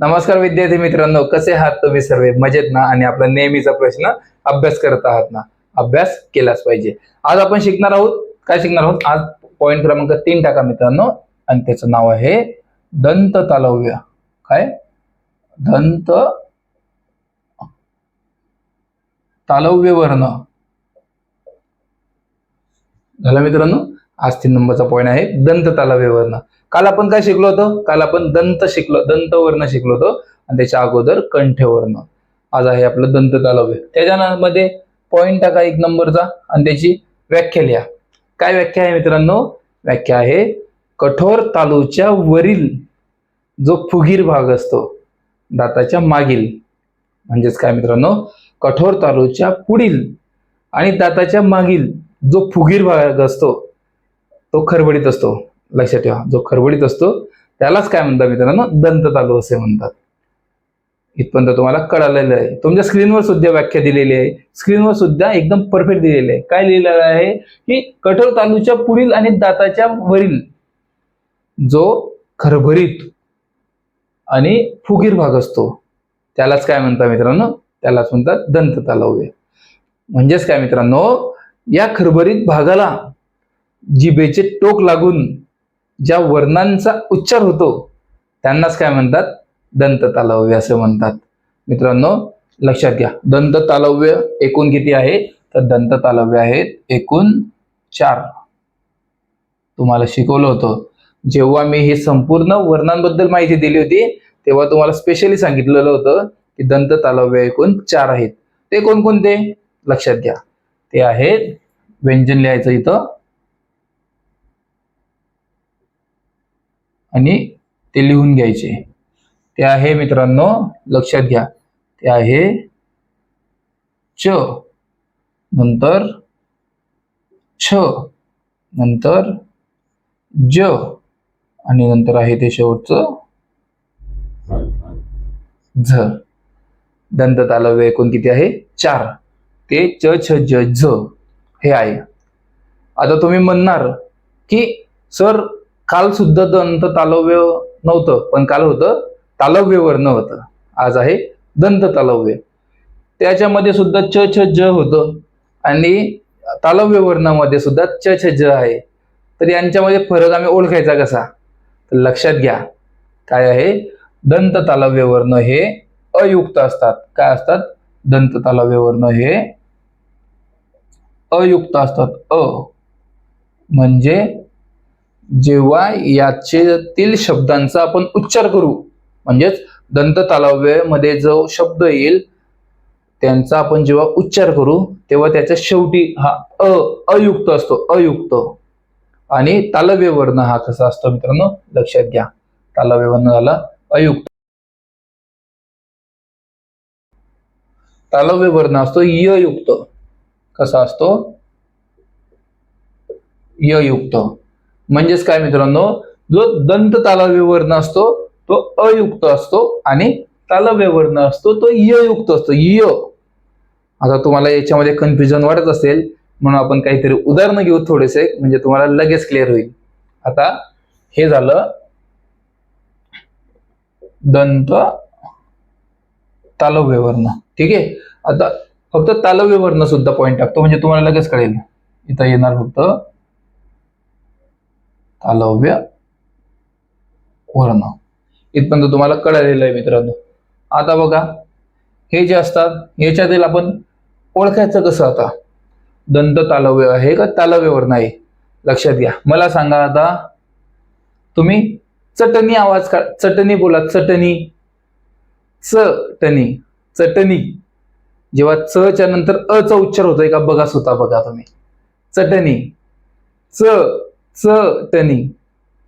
नमस्कार विद्यार्थी मित्रांनो कसे आहात तुम्ही सर्व? मजेत ना? आणि आपला नेहमीचा प्रश्न अभ्यास करत आहात ना? अभ्यास केलाच पाहिजे. आज आपण शिकणार आहोत. काय शिकणार आहोत? आज पॉईंट क्रमांक तीन टाका मित्रांनो. आणि त्याचं नाव आहे दंत तालव्य काय? दंत तालव्य वर्ण झालं मित्रांनो? आज तीन नंबरचा पॉईंट आहे. दंत तालाव्यवर्ण काल आपण काय शिकलो होतो? काल आपण दंत शिकलो दंतवर्ण शिकलो होतो. आणि त्याच्या अगोदर कंठवर्ण आज आहे आपलं दंत तालव्य त्याच्यामध्ये पॉईंट टाका एक नंबरचा आणि त्याची व्याख्या लिहा. काय व्याख्या आहे मित्रांनो? व्याख्या आहे कठोर तालूच्या वरील जो फुगीर भाग असतो दाताच्या मागील. म्हणजेच काय मित्रांनो? कठोर तालूच्या पुढील आणि दाताच्या मागील जो फुगीर भाग असतो तो खरबडीत असतो. लक्षात ठेवा जो खरबडीत असतो त्यालाच काय म्हणतात मित्रांनो? दंत तालू असे म्हणतात. इथपर्यंत तुम्हाला कळालेलं आहे. तुमच्या स्क्रीनवर सुद्धा व्याख्या दिलेली आहे. स्क्रीनवर सुद्धा एकदम परफेक्ट दिलेली आहे. काय लिहिलेलं आहे? की कठोर तालूच्या पुढील आणि दाताच्या वरील जो खरभरीत आणि फुगीर भाग असतो त्यालाच काय म्हणतात मित्रांनो? त्यालाच म्हणतात दंत तालव्य म्हणजेच काय मित्रांनो? या खरभरीत भागाला जिभेचे टोक लागून ज्या वर्णांचा उच्चार होतो त्यांनाच काय म्हणतात? दंत तालव्य असं म्हणतात. मित्रांनो लक्षात घ्या. दंत तालव्य एकूण किती आहे? तर दंत तालव्य आहेत एकूण चार. तुम्हाला शिकवलं होतं. जेव्हा मी हे संपूर्ण वर्णांबद्दल माहिती दिली होती तेव्हा तुम्हाला स्पेशली सांगितलेलं होतं की दंत तालव्य एकूण चार आहेत. ते कोणकोणते? लक्षात घ्या. ते आहेत व्यंजन लिहायचं इथं आणि ते लिहून घ्यायचे. ते आहे मित्रांनो लक्षात घ्या. ते आहे च नंतर छ नंतर ज आणि नंतर आहे ते शेवटचं झ. दंत तालव्य एकूण किती आहे? चार. ते च छ ज झ हे आहे. आता तुम्ही म्हणणार की सर काल सुद्धा दंत तालव्य नव्हतं पण काल होतं तालव्य वर्ण होतं. आज आहे दंत तालव्य. त्याच्यामध्ये सुद्धा च छ ज होतं आणि तालव्य वर्णामध्ये सुद्धा च छ ज आहे. तर यांच्यामध्ये फरक आम्ही ओळखायचा कसा? तर लक्षात घ्या काय आहे? दंत तालव्य वर्ण हे अयुक्त असतात. काय असतात? दंत तालव्य वर्ण हे अयुक्त असतात. अ म्हणजे जेव्हा याच्यातील शब्दांचा आपण उच्चार करू म्हणजेच दंत तालव्यमध्ये जो शब्द येईल त्यांचा आपण जेव्हा उच्चार करू तेव्हा त्याच्या शेवटी हा अ अयुक्त असतो अयुक्त. आणि तालव्य वर्ण हा कसा असतो मित्रांनो? लक्षात घ्या. तालव्य वर्ण झाला अयुक्त. तालव्य वर्ण असतो ययुक्त. कसा असतो? ययुक्त. म्हणजेच काय मित्रांनो? जो दंत तालव्य वर्ण असतो तो अयुक्त असतो आणि तालव्य वर्ण असतो तो ययुक्त असतो. य. आता तुम्हाला याच्यामध्ये कन्फ्युजन वाटत असेल म्हणून आपण काहीतरी उदाहरणं घेऊ थोडेसे म्हणजे तुम्हाला लगेच क्लिअर होईल. आता हे झालं दंत तालव्य वर्ण ठीक आहे? आता फक्त तालव्य वर्ण सुद्धा पॉईंट टाकतो म्हणजे तुम्हाला लगेच कळेल. इथं येणार फक्त तालव्य वर्ण. इथपर्यंत तुम्हाला कळालेलं आहे मित्रांनो. आता बघा हे जे असतात याच्यातील आपण ओळखायचं कसं आता? दंत तालव्य आहे का तालव्य वर्ण आहे? लक्षात घ्या. मला सांगा आता तुम्ही चटणी आवाज का चटणी बोला चटणी. चटणी चटणी. जेव्हा च च्या नंतर अ चा उच्चार होतोय का? बघा स्वतः बघा तुम्ही. चटणी. च चटणी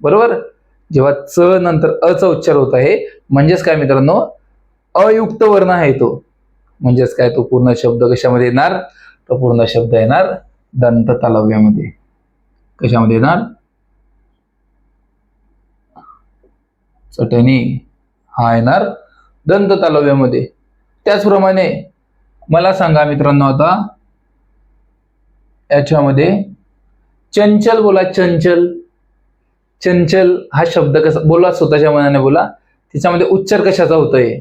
बरोबर? जेव्हा च नंतर अ उच्चार होत आहे म्हणजेच काय मित्रांनो? अयुक्त वर्ण आहे तो. म्हणजेच काय? तो पूर्ण शब्द कशामध्ये येणार? तो पूर्ण शब्द येणार दंत तालव्यामध्ये. कशामध्ये येणार? चटणी हा येणार दंत तालव्यामध्ये. त्याचप्रमाणे मला सांगा मित्रांनो आता याच्यामध्ये चंचल बोला चंचल. चंचल हा शब्द कसा बोला स्वतःच्या मनाने बोला. त्याच्यामध्ये उच्चार कशाचा होतोय?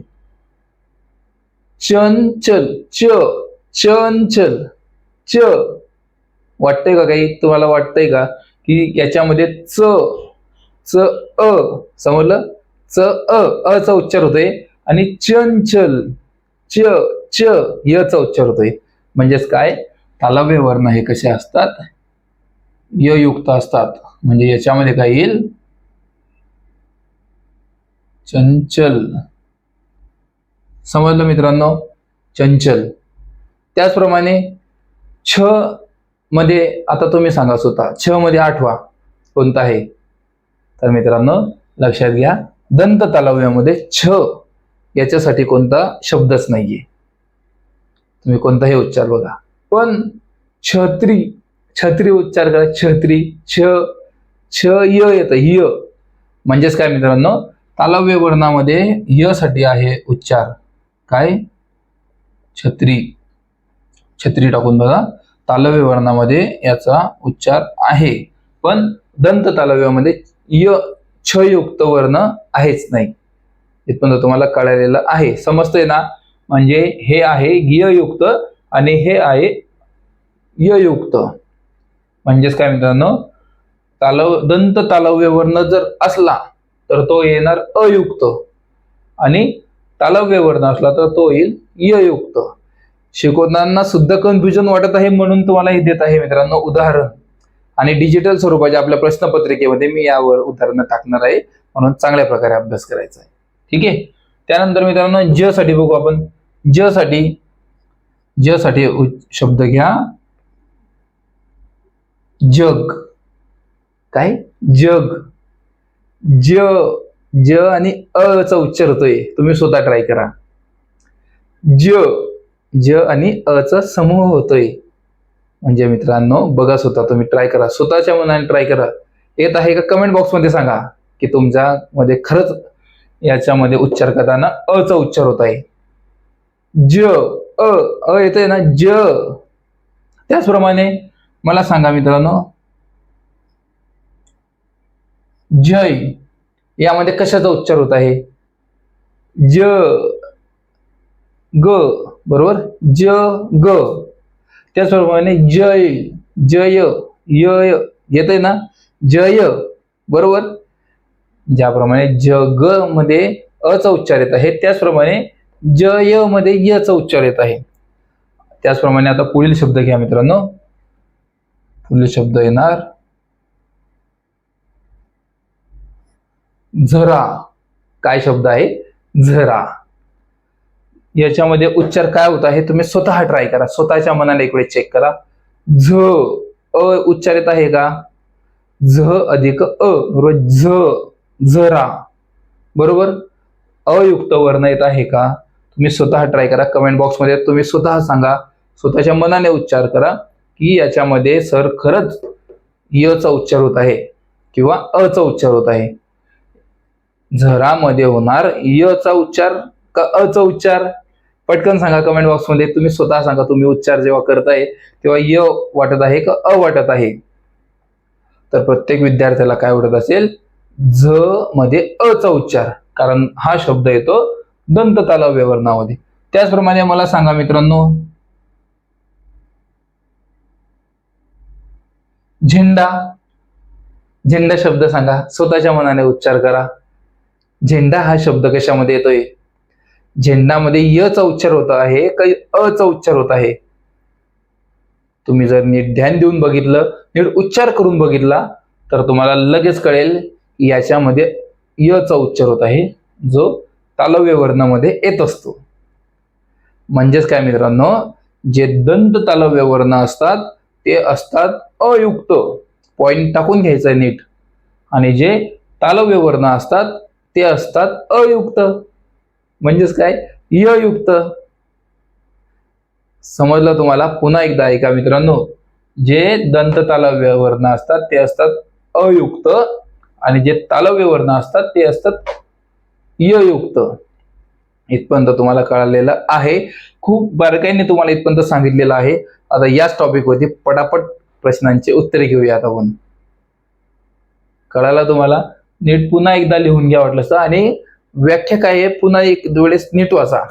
चंचल च चंचल च. वाटतंय का काही? तुम्हाला वाटतंय का? की याच्यामध्ये च च अ समजलं? च अ अ चा उच्चार होतोय आणि चंचल च च य चा उच्चार होतोय. म्हणजेच काय? तालव्य वर्ण हे कसे असतात? युक्त असतात. म्हणजे याच्यामध्ये काय येईल? चंचल. समजलं मित्रांनो? चंचल. त्याचप्रमाणे छ मध्ये आता तुम्ही सांगा स्वतः छ मध्ये आठवा. कोणता आहे? तर मित्रांनो लक्षात घ्या. दंत तालव्यामध्ये छ याच्यासाठी कोणता शब्दच नाहीये. तुम्ही कोणताही उच्चार बघा. पण छत्री छत्री उच्चार करा छत्री छ छ य येतं य. म्हणजेच काय मित्रांनो? तालव्य वर्णामध्ये य साठी आहे उच्चार. काय? छत्री. छत्री टाकून बघा. तालव्य वर्णामध्ये याचा उच्चार आहे. पण दंत तालव्यामध्ये य छयुक्त वर्ण आहेच नाही. इथपर्यंत तुम्हाला कळलेलं आहे. समजतंय ना? म्हणजे हे आहे गिय युक्त आणि हे आहे य युक्त म्हणजेच काय मित्रांनो? तालव दंत तालव्य वर्ण जर असला तर तो येणार अयुक्त. आणि तालव्य वर्ण असला तर तो येईल ययुक्त. शिकवताना सुद्धा कन्फ्युजन वाटत आहे म्हणून तुम्हाला हे देत आहे मित्रांनो उदाहरण. आणि डिजिटल स्वरूपाच्या आपल्या प्रश्नपत्रिकेमध्ये मी यावर उदाहरणं टाकणार आहे. म्हणून चांगल्या प्रकारे अभ्यास करायचा आहे. ठीक आहे? त्यानंतर मित्रांनो ज साठी बघू आपण. ज साठी ज साठी शब्द घ्या. जग. काय? जग. ज ज आणि अ चा उच्चार होतोय. तुम्ही स्वतः ट्राय करा. ज ज आणि अ चा समूह होतोय. म्हणजे मित्रांनो बघा स्वतः तुम्ही ट्राय करा. स्वतःच्या मनाने ट्राय करा. येत आहे का कमेंट बॉक्समध्ये सांगा की तुमच्या मध्ये खरंच याच्यामध्ये उच्चार करताना अ चा उच्चार होत आहे. ज अ अ येतोय ना ज. त्याचप्रमाणे मला सांगा मित्रांनो. जय. यामध्ये कशाचा उच्चार होत आहे? ज. ग. बरोबर? ज. ग. त्याचप्रमाणे जय. जय. य. येत ना? जय. बरोबर? ज्याप्रमाणे ज ग मध्ये अ उच्चार येत आहे त्याचप्रमाणे जयमध्ये य चा उच्चार येत आहे. त्याचप्रमाणे आता पुढील शब्द घ्या मित्रांनो. पुढले शब्द येणार. झरा काय शब्द आहे? झरा. याच्यामध्ये उच्चार काय होत आहे तुम्ही स्वतः ट्राय करा. स्वतःच्या मनाला एक वेळ चेक करा. झ अ उच्चार येत आहे का? झ अधिक अ बरोबर झ झरा. बरोबर? अयुक्त वर्ण येत आहे का? तुम्ही स्वतः ट्राय करा. कमेंट बॉक्समध्ये तुम्ही स्वतः सांगा. स्वतःच्या मनाने उच्चार करा. की याच्यामध्ये सर खरंच य चा उच्चार होत आहे किंवा अ उच्चार होत आहे. झरामध्ये होणार य चा उच्चार का अ उच्चार? पटकन सांगा कमेंट बॉक्समध्ये तुम्ही स्वतः सांगा तुम्ही उच्चार जेव्हा करताय तेव्हा य वाटत आहे का अ वाटत आहे? तर प्रत्येक विद्यार्थ्याला काय वाटत असेल? झ मध्ये अ उच्चार. कारण हा शब्द येतो दंत तालव्य वर्णामध्ये त्याचप्रमाणे मला सांगा मित्रांनो झेंडा. झेंडा शब्द सांगा. स्वतःच्या मनाने उच्चार करा. झेंडा हा शब्द कशामध्ये येतोय? झेंडामध्ये य चा उच्चार होत आहे काही अ चा उच्चार होत आहे? तुम्ही जर नीट ध्यान देऊन बघितलं नीट उच्चार करून बघितला तर तुम्हाला लगेच कळेल याच्यामध्ये य चा उच्चार होत आहे जो तालव्य वर्णामध्ये येत असतो. म्हणजेच काय मित्रांनो? जे दंत तालव्य वर्ण असतात ते असतात अयुक्त. पॉइंट टाकून घ्यायचा नीट. आणि जे तालव्य वर्ण असतात ते असतात अयुक्त. म्हणजेच काय? ययुक्त. समजलं तुम्हाला? पुन्हा एकदा ऐका मित्रांनो. जे दंत तालव्य वर्ण असतात ते असतात अयुक्त. आणि जे तालव्य वर्ण असतात ते असतात ययुक्त. इथपर्यंत तुम्हाला कळालेलं आहे. खूप बारकाईने तुम्हाला इथपर्यंत सांगितलेलं आहे. आता याच टॉपिकवरती पटापट प्रश्नांचे उत्तरे घेऊयात आपण. कळाला तुम्हाला? नीट पुन्हा एकदा लिहून घ्या वाटलं असतं आणि व्याख्या काय आहे? पुन्हा एक वेळेस नीट वाचा.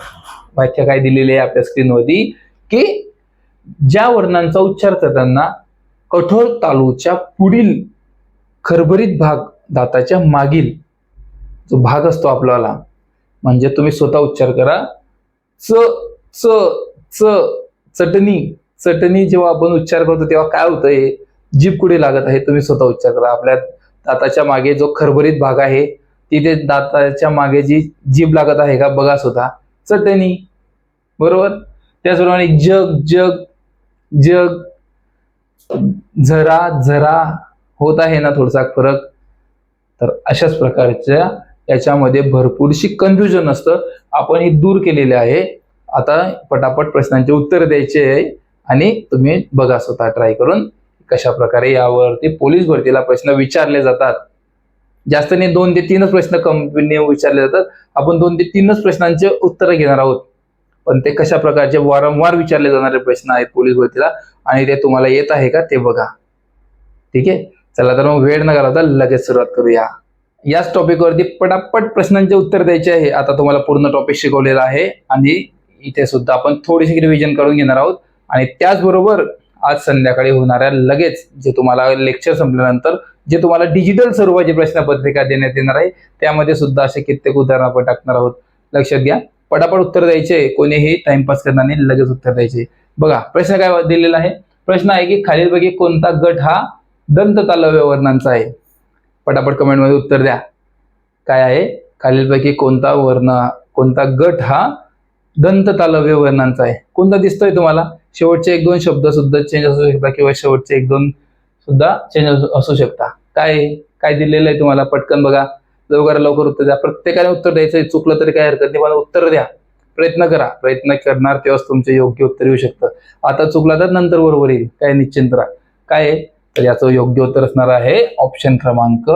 व्याख्या काय दिलेली आहे आपल्या स्क्रीनवरती की ज्या वर्णांचा उच्चार करताना कठोर तालूच्या पुढील खरभरीत भाग दाताच्या मागील जो भाग असतो आपल्याला म्हणजे तुम्ही स्वतः उच्चार करा. च च च चटणी. चटणी जेव्हा आपण उच्चार करतो तेव्हा काय होतंय? जीभ कुठे लागत आहे? तुम्ही स्वतः उच्चार करा. आपल्या दाताच्या मागे जो खरभरीत भाग आहे तिथे दाताच्या मागे जी जीभ लागत आहे का? बघा स्वतः. चटणी. बरोबर? त्याचप्रमाणे जग जग जग. झरा झरा. होत आहे ना थोडासा फरक? तर अशाच प्रकारच्या याच्यामध्ये भरपूरशी कन्फ्युजन असतं. आपण हे दूर केलेले आहे. आता पटापट प्रश्नांचे उत्तर द्यायचे आहे. आणि तुम्ही बघा स्वतः ट्राय करून कशा प्रकारे यावरती पोलीस भरतीला प्रश्न विचारले जातात. जास्त नाही दोन ते तीनच प्रश्न कंपनी विचारले जातात. आपण दोन ते तीनच प्रश्नांचे उत्तर घेणार आहोत. पण ते कशा प्रकारचे वारंवार विचारले जाणारे प्रश्न आहेत पोलीस भरतीला? आणि ते तुम्हाला येत आहे का? ते बघा. ठीक आहे? चला तर मग वेळ न घालवता लगेच सुरुवात करूया. याच टॉपिकवरती पटापट प्रश्नांचे उत्तर द्यायचे आहे. आता तुम्हाला पूर्ण टॉपिक शिकवलेला आहे आणि इथे सुद्धा आपण थोडीशी रिव्हिजन करून घेणार आहोत. आणि त्याचबरोबर आज संध्याकाळी होणाऱ्या लगेच जे तुम्हाला लेक्चर संपल्यानंतर जे तुम्हाला डिजिटल स्वरूपाची प्रश्नपत्रिका देण्यात येणार आहे त्यामध्ये सुद्धा असे कित्येक उदाहरण आपण टाकणार आहोत. लक्षात घ्या. पटापट उत्तर द्यायचे कोणीही टाइमपास करणार नाही लगेच उत्तर द्यायचे. बघा प्रश्न काय दिलेला आहे? प्रश्न आहे की खालीलपैकी कोणता गट हा दंत तालव्य वर्णांचा आहे? पटापट कमेंटमध्ये उत्तर द्या. काय आहे? खालीलपैकी कोणता वर्ण कोणता गट हा दंत तालव्य वर्णांचा आहे? कोणता दिसतोय तुम्हाला? शेवटचे एक दोन शब्द सुद्धा चेंज असू शकता किंवा शेवटचे एक दोन सुद्धा चेंज असू शकता. काय आहे? काय दिलेलं आहे तुम्हाला? पटकन बघा. लवकर लवकर उत्तर द्या. प्रत्येकाने उत्तर द्यायचं आहे. चुकलं तरी काय हरकत नाही. मला उत्तर द्या. प्रयत्न करा. प्रयत्न करणार तेव्हाच तुमचे योग्य उत्तर येऊ शकतं. आता चुकला तर नंतर बरोबर येईल. काय निश्चिंत राहा. काय आहे? तर याचं योग्य उत्तर असणार आहे ऑप्शन क्रमांक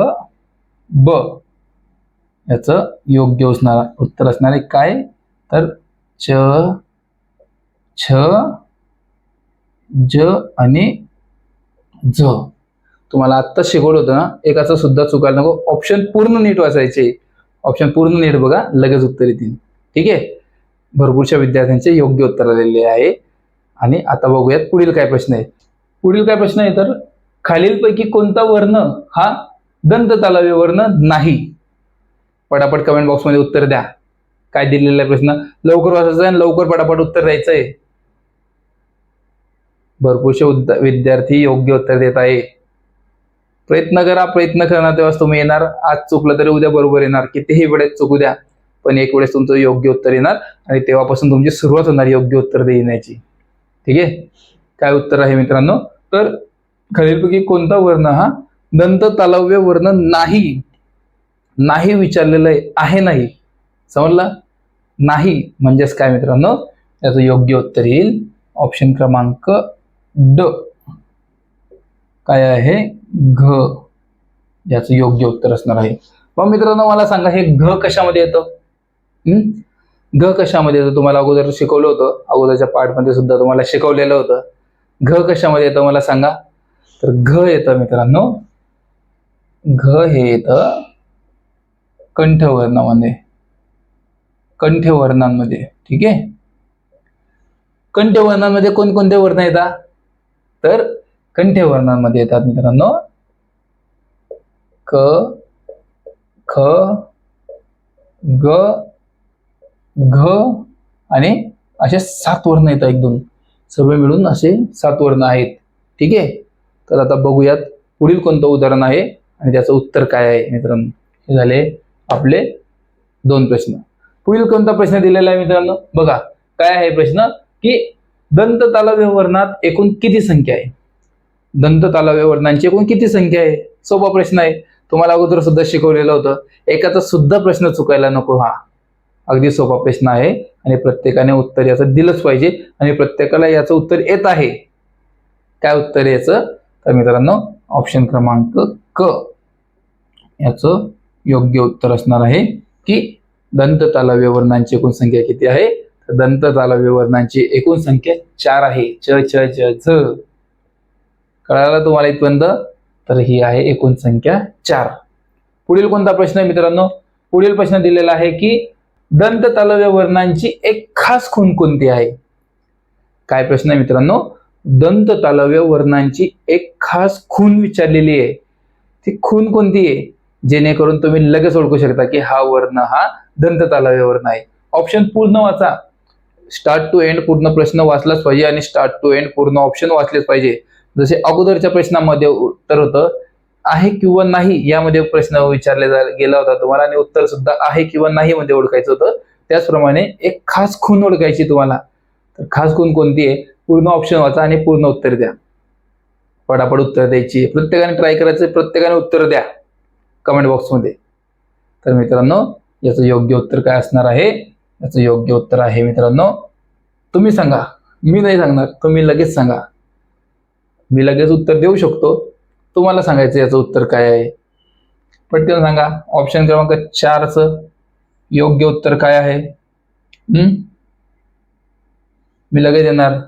ब. याचं योग्य असणार उत्तर असणार आहे काय? तर च छ ज आणि ज तुम्हाला आत्ता शिकवलं होतं ना एकाचं सुद्धा चुकायला नको. ऑप्शन पूर्ण नीट वाचायचे. ऑप्शन पूर्ण नीट बघा लगेच उत्तर येतील. ठीक आहे? भरपूरशा विद्यार्थ्यांचे योग्य उत्तर आलेले आहे. आणि आता बघूयात पुढील काय प्रश्न आहे. पुढील काय प्रश्न आहे तर खालीलपैकी कोणता वर्ण हा दंत तालव्य वर्ण नाही? पटापट कमेंट बॉक्समध्ये उत्तर द्या. काय दिलेला प्रश्न? लवकर वाचायचा आहे आणि लवकर पटापट उत्तर द्यायचं आहे. भरपूरसे विद्यार्थी योग्य उत्तर देत आहे. प्रयत्न करा प्रयत्न करणार तेव्हाच तुम्ही येणार. आज चुकलं तरी उद्या बरोबर येणार. कितीही वेळेस चुकू द्या पण एक वेळेस तुमचं योग्य उत्तर येणार आणि तेव्हापासून तुमची सुरुवात होणार योग्य उत्तर देण्याची. ठीक आहे? काय उत्तर आहे मित्रांनो? तर खालीलपैकी कोणता वर्ण हा? दंत तालव्य वर्ण नाही. नाही विचारलेलं आहे आहे नाही. समजला? नाही म्हणजेच काय मित्रांनो? याचं योग्य उत्तर येईल. ऑप्शन क्रमांक ड. काय आहे? घ. याचं योग्य उत्तर असणार आहे. मग मित्रांनो मला सांगा हे घ कशामध्ये येतं? घ कशामध्ये येतं? तुम्हाला अगोदर शिकवलं होतं. अगोदरच्या पार्टमध्ये सुद्धा तुम्हाला शिकवलेलं होतं. घ कशामध्ये येतं? मला सांगा. तर घ येतं मित्रांनो. घ हे येतं कंठवर्णामध्ये. कंठवर्णांमध्ये ठीक आहे? कंठवर्णांमध्ये कोणकोणते वर्ण येतात? तर कंठवर्णांमध्ये येतात मित्रांनो. क ख ग घ आणि असे सात वर्ण येतात एक दोन सर्व मिळून असे सात वर्ण आहेत. ठीक आहे? तर आता बघूयात पुढील कोणतं उदाहरण आहे आणि त्याचं उत्तर काय आहे मित्रांनो. हे झाले आपले दोन प्रश्न. पुढील कोणता प्रश्न दिलेला आहे मित्रांनो? बघा काय आहे प्रश्न? की दंत तालव्य वर्णात एकूण किती संख्या आहे? दंत तालव्य वर्णांची एकूण किती संख्या आहे? सोपा प्रश्न आहे. तुम्हाला अगोदर सुद्धा शिकवलेलं होतं. एकाचा सुद्धा प्रश्न चुकायला नको हा. अगदी सोपा प्रश्न आहे आणि प्रत्येकाने उत्तर याचं दिलंच पाहिजे आणि प्रत्येकाला याचं उत्तर येत आहे. काय उत्तर आहे याचं? तर मित्रांनो ऑप्शन क्रमांक क याचं योग्य उत्तर असणार आहे की दंत तालव्य वर्णांची एकूण संख्या किती आहे? तर दंत तालव्य वर्णांची एकूण संख्या चार आहे. च च च झ कळाला तुम्हाला इथपर्यंत? तर ही आहे एकूण संख्या चार. पुढील कोणता प्रश्न आहे मित्रांनो? पुढील प्रश्न दिलेला आहे की दंत तालव्य वर्णांची एक खास खून कोणती आहे? काय प्रश्न आहे मित्रांनो? दंत तालव्य वर्णांची एक खास खून विचारलेली आहे. ती खून कोणती आहे? जेणेकरून तुम्ही लगेच ओळखू शकता की हा वर्ण हा दंत तालव्य वर्ण आहे. ऑप्शन पूर्ण वाचा. स्टार्ट टू एंड पूर्ण प्रश्न वाचलाच पाहिजे आणि स्टार्ट टू एंड पूर्ण ऑप्शन वाचलेच पाहिजे. जसे अगोदरच्या प्रश्नामध्ये उत्तर होतं आहे किंवा नाही यामध्ये प्रश्न विचारले जा- गेला होता तुम्हाला आणि उत्तर सुद्धा आहे किंवा नाही मध्ये ओळखायचं होतं. त्याचप्रमाणे एक खास खून ओळखायची तुम्हाला. तर खास खून कोणती आहे? पूर्ण ऑप्शन वाचा आणि पूर्ण उत्तर द्या. पटापट उत्तर द्यायची. प्रत्येकाने ट्राय करायचं प्रत्येकाने उत्तर द्या. कमेंट बॉक्समध्ये तर मित्रांनो याचं योग्य उत्तर काय असणार आहे? याचं योग्य उत्तर आहे मित्रांनो तुम्ही सांगा. मी नाही सांगणार तुम्ही लगेच सांगा. मी लगेच उत्तर देऊ शकतो. तुम्हाला सांगायचं याचं उत्तर काय आहे? पटकन सांगा. ऑप्शन क्रमांक चारचं योग्य उत्तर काय आहे? मी लगेच येणार.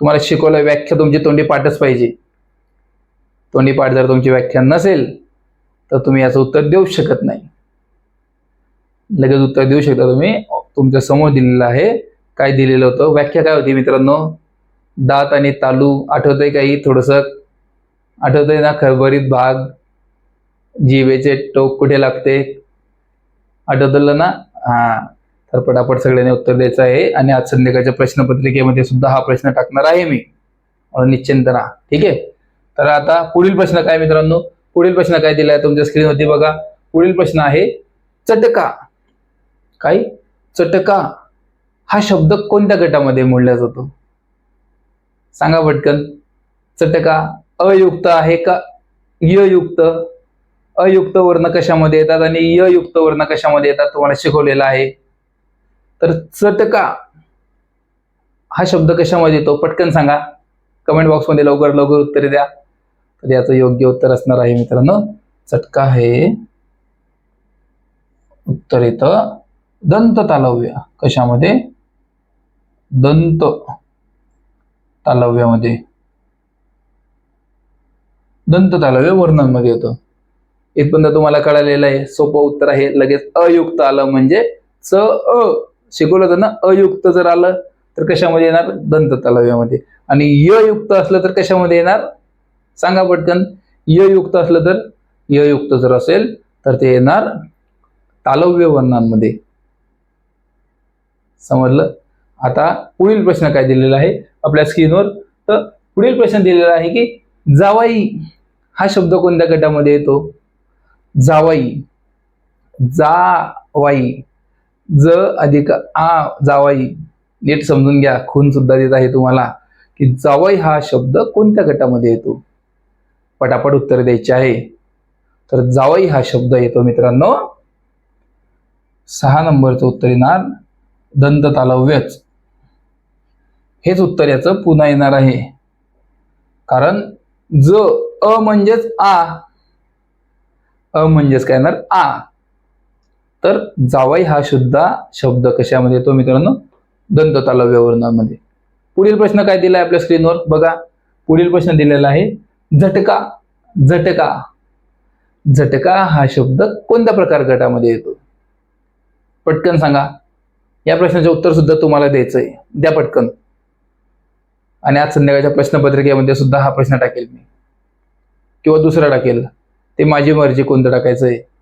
तुम्हाला शिकवलं व्याख्या तुमची तोंडी पाठच पाहिजे. तोंडी पाठ जर तुमची व्याख्या नसेल तर तुम्ही याचं उत्तर देऊ शकत नाही. लगेच उत्तर देऊ शकता तुम्ही. तुमच्यासमोर दिलेलं आहे. काय दिलेलं होतं? व्याख्या काय होती मित्रांनो? दात आणि तालू आठवतंय काही? थोडस आठवतंय ना? खरभरीत भाग. जिवेचे टोक कुठे लागते? आठवतलं ना? हा. तर पटापट सगळ्यांनी उत्तर द्यायचं आहे. आणि आज संध्याकाळच्या प्रश्नपत्रिकेमध्ये सुद्धा हा प्रश्न टाकणार आहे मी. निश्चिंत राहा. ठीक आहे? तर आता पुढील प्रश्न काय मित्रांनो? पुढील प्रश्न काय दिलाय तुमच्या स्क्रीनवरती बघा. पुढील प्रश्न आहे चटका. काय? चटका हा शब्द कोणत्या गटामध्ये मोडला जातो? सांगा पटकन. चटका अयुक्त आहे का ययुक्त अयुक्त वर्ण कशामध्ये येतात आणि ययुक्त वर्ण कशामध्ये येतात? तुम्हाला शिकवलेलं आहे. तर चटका हा शब्द कशामध्ये येतो पटकन सांगा. कमेंट बॉक्समध्ये लवकर लवकर उत्तरे द्या. तर याचं योग्य उत्तर असणार आहे मित्रांनो. चटका हे उत्तर येतं दंत तालव्य कशामध्ये? दंत तालव्यामध्ये दंत तालव्य वर्णांमध्ये येतं. इथपर्यंत तुम्हाला कळालेलं आहे. सोपं उत्तर आहे. लगेच अयुक्त आलं म्हणजे च अ. शिकवलं होतं ना अयुक्त जर आलं तर कशामध्ये येणार? दंत तालव्यामध्ये आणि य युक्त असलं तर कशामध्ये येणार? सांगा पटकन. ययुक्त असलं तर य युक्त जर असेल तर ते येणार तालव्य वर्णांमध्ये. समजलं? आता पुढील प्रश्न काय दिलेला आहे आपल्या स्क्रीनवर? तर पुढील प्रश्न दिलेला आहे की जावाई हा शब्द कोणत्या गटामध्ये येतो? जावाई. जावाई. ज अधिक आ जावाई. नीट समजून घ्या. खून सुद्धा देत आहे तुम्हाला. की जावाई हा शब्द कोणत्या गटामध्ये येतो? पटापट उत्तर द्यायचे आहे. तर जावाई हा शब्द येतो मित्रांनो. सहा नंबरचं उत्तर येणार. दंत तालव्यच. हेच उत्तर याचं पुन्हा येणार आहे. कारण ज अ म्हणजेच आ. अ म्हणजेच काय येणार? आ. तर जावाई हा सुद्धा शब्द कशामध्ये येतो मित्रांनो? दंत तालव्य वर्णामध्ये पुढील प्रश्न काय दिलाय आपल्या स्क्रीनवर बघा. पुढील प्रश्न दिलेला आहे झटका. झटका. झटका हा शब्द कोणत्या प्रकार गटामध्ये येतो? पटकन सांगा. या प्रश्नाचे उत्तर सुद्धा तुम्हाला द्यायचं आहे द्या पटकन. आणि आज संध्याकाळच्या प्रश्नपत्रिकेमध्ये सुद्धा हा प्रश्न टाकेल मी. किंवा दुसरा टाकेल. ते माझी मर्जी कोणतं टाकायचं आहे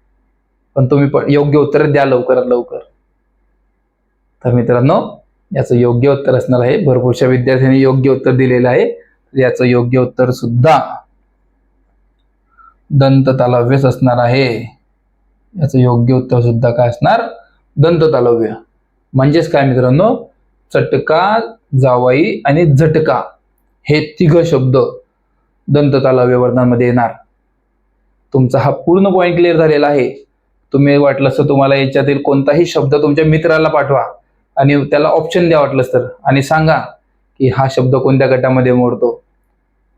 पण तुम्ही पण योग्य उत्तर द्या लवकरात लवकर. तर मित्रांनो याचं योग्य उत्तर असणार आहे. भरपूरशा विद्यार्थ्यांनी योग्य उत्तर दिलेलं आहे. याचं योग्य उत्तर सुद्धा दंत तालव्यच असणार आहे. याचं योग्य उत्तर सुद्धा काय असणार? दंत तालव्य. म्हणजेच काय मित्रांनो? चटका जावाई आणि झटका हे तिघ शब्द दंत तालव्य वर्णांमध्ये येणार. तुमचा हा पूर्ण पॉईंट क्लिअर झालेला आहे. तुम्ही वाटलं तर तुम्हाला याच्यातील कोणताही शब्द तुमच्या मित्राला पाठवा. आणि त्याला ऑप्शन द्या वाटलंच तर आणि सांगा की हा शब्द कोणत्या गटामध्ये मोडतो.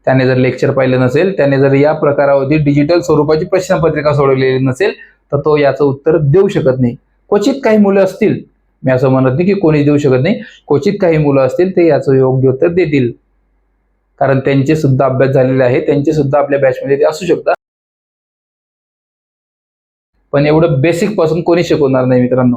त्याने जर लेक्चर पाहिलं नसेल त्याने जर या प्रकारावरती डिजिटल स्वरूपाची प्रश्नपत्रिका सोडवलेली नसेल तर तो याचं उत्तर देऊ शकत नाही. क्वचित काही मुलं असतील मी असं म्हणत नाही की कोणी देऊ शकत नाही क्वचित काही मुलं असतील ते याचं योग्य उत्तर देतील. कारण त्यांचे सुद्धा अभ्यास झालेले आहे त्यांचे सुद्धा आपल्या बॅचमध्ये ते असू शकतात. पण एवढं बेसिकपासून कोणी शिकवणार नाही मित्रांनो.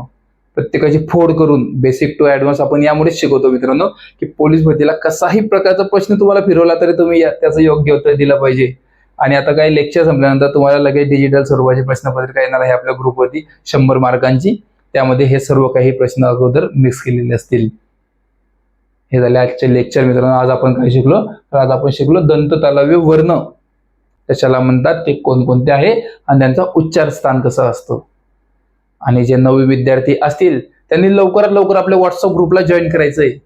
प्रत्येकाची फोड करून बेसिक टू ऍडव्हान्स आपण यामुळेच शिकवतो मित्रांनो की पोलीस भरतीला कसाही प्रकारचा प्रश्न तुम्हाला फिरवला तरी तुम्ही त्याचं योग्य उत्तर दिलं पाहिजे. आणि आता काही लेक्चर संपल्यानंतर तुम्हाला लगेच डिजिटल स्वरूपाची प्रश्नपत्रिका येणार आहे आपल्या ग्रुपवरती शंभर मार्कांची. त्यामध्ये हे सर्व काही प्रश्न अगोदर मिक्स केलेले असतील. हे झाले आजचे लेक्चर मित्रांनो. आज आपण काय शिकलो? तर आज आपण शिकलो दंत तालाव्य वर्ण. त्याच्याला म्हणतात ते कोणकोणते आहे? आणि त्यांचा उच्चार स्थान कसं असतं? आणि जे नवे विद्यार्थी असतील त्यांनी लवकरात लवकर आपल्या व्हॉट्सअप ग्रुपला जॉईन करायचं आहे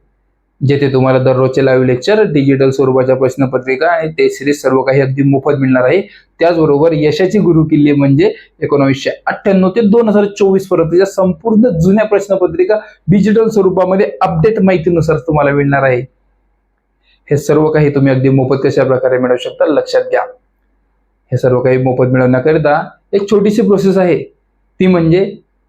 जेथे तुम्हाला दररोजचे लाईव्ह लेक्चर डिजिटल स्वरूपाच्या प्रश्नपत्रिका आणि ते सिरीज सर्व काही अगदी मोफत मिळणार आहे. त्याचबरोबर यशाची गुरु किल्ली म्हणजे एकोणीसशे अठ्ठ्याण्णव ते दोन हजार चोवीस पर्यंतच्या संपूर्ण जुन्या प्रश्नपत्रिका डिजिटल स्वरूपामध्ये अपडेट माहितीनुसार तुम्हाला मिळणार आहे. हे सर्व काही तुम्ही अगदी मोफत कशा प्रकारे मिळवू शकता लक्षात घ्या. हे सर्व काही मोफत मिळवण्याकरिता एक छोटीशी प्रोसेस आहे. ती म्हणजे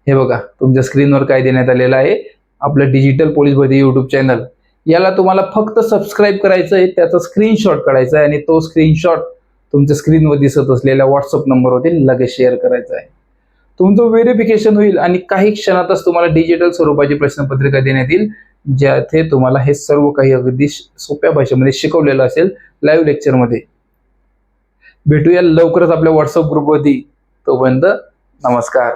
हे बघा तुमच्या स्क्रीनवर काय देण्यात आलेलं आहे. आपलं डिजिटल पोलीस भरती युट्यूब चॅनल याला तुम्हाला फक्त सबस्क्राईब करायचं आहे त्याचा स्क्रीनशॉट काढायचा आहे आणि तो स्क्रीनशॉट तुमच्या स्क्रीनवर दिसत असलेल्या व्हॉट्सअप नंबरवरती लगेच शेअर करायचा आहे. तुमचं व्हेरिफिकेशन होईल आणि काही क्षणातच तुम्हाला डिजिटल स्वरूपाची प्रश्नपत्रिका देण्यात येईल ज्याथे तुम्हाला हे सर्व काही अगदी सोप्या भाषेमध्ये शिकवलेलं असेल लाईव्ह लेक्चरमध्ये भेटूया लवकरच आपल्या व्हॉट्सअप ग्रुपवरती तोपर्यंत नमस्कार.